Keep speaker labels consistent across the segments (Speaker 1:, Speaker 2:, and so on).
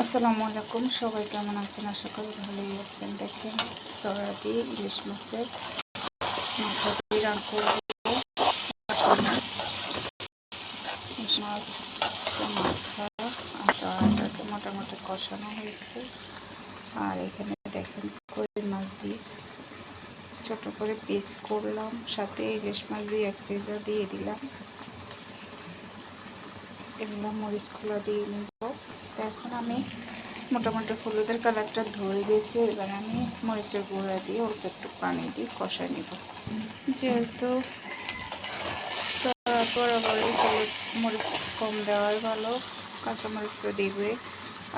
Speaker 1: আসসালামু আলাইকুম, সবাই কেমন আছেন? আশা করি ভালোই আছেন। দেখেন সরা দিয়ে ইলিশ মাছের মাথা দিয়ে রান করে মাছ মাথা মোটামুটি কষানো হয়েছে। আর এখানে দেখেন, কই মাছ দিয়ে ছোট করে পিস করলাম। সাথে ইলিশ মাছ দিয়ে এক পিসও দিয়ে দিলাম। এগুলো মরিচগুলো দিয়ে নিব তো এখন আমি মোটামুটি হলুদের কালারটা ধরে গেছে, এবার আমি মরিচের গুঁড়া দিয়ে অল্প একটু পানি দিয়ে কষাই নিব। যেহেতু বরাবরই হলুদ মরিচ কম দেওয়াই ভালো কাঁচামরিচ তো দিবে।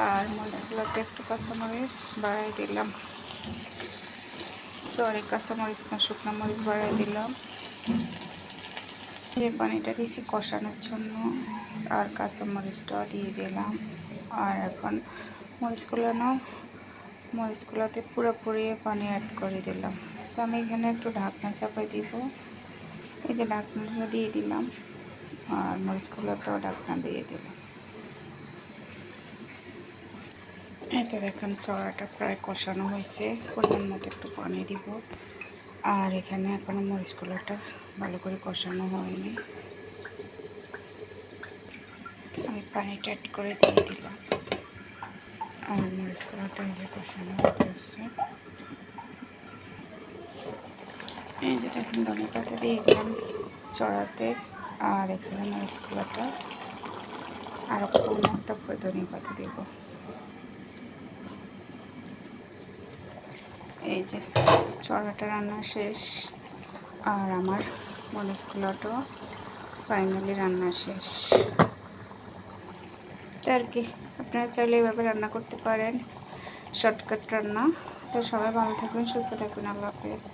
Speaker 1: আর মরিচগুলোতে একটু কাঁচামরিচ বাড়াই দিলাম। সরি কাঁচামরিচ না, শুকনো মরিচ বাড়াই দিলাম। এই পানিটা দিয়েছি কষানোর জন্য। আর কাঁচামরিচটাও দিয়ে দিলাম। আর এখন মরিচগুলো নাও। মরিচগুলোতে পুরোপুরি পানি অ্যাড করে দিলাম। তো আমি এখানে একটু ঢাকনা চাপাই দিব। এই যে ঢাকনাটা দিয়ে দিলাম। আর মরিচগুলোতেও ঢাকনা দিয়ে দিলাম। এতে দেখেন চড়াটা প্রায় কষানো হয়েছে। পরিমাণ মতো একটু পানি দিব। আর এখানে এখনও মরিচগুলোটা ভালো করে কষানো হয়নি। আমি পানিটা অ্যাড করে দিয়ে দিলাম। আর মরিচগুলোটা যে কষানো হতেছে এই যে দেখেন ধনে পাতা দিয়ে দিলাম চড়াতে। আর এখানে মরিচগুলোটা আর কম তারপরে ধনে পাতা দেবো। এই যে চড়াটা রান্না শেষ, আর আমার মরিচগুলোটাও ফাইনালি রান্না শেষ। আর কি, আপনারা চাইলে এভাবে রান্না করতে পারেন শর্টকাট রান্না। তো সবাই ভালো থাকবেন সুস্থ থাকবেন আল্লাহ হাফেজ।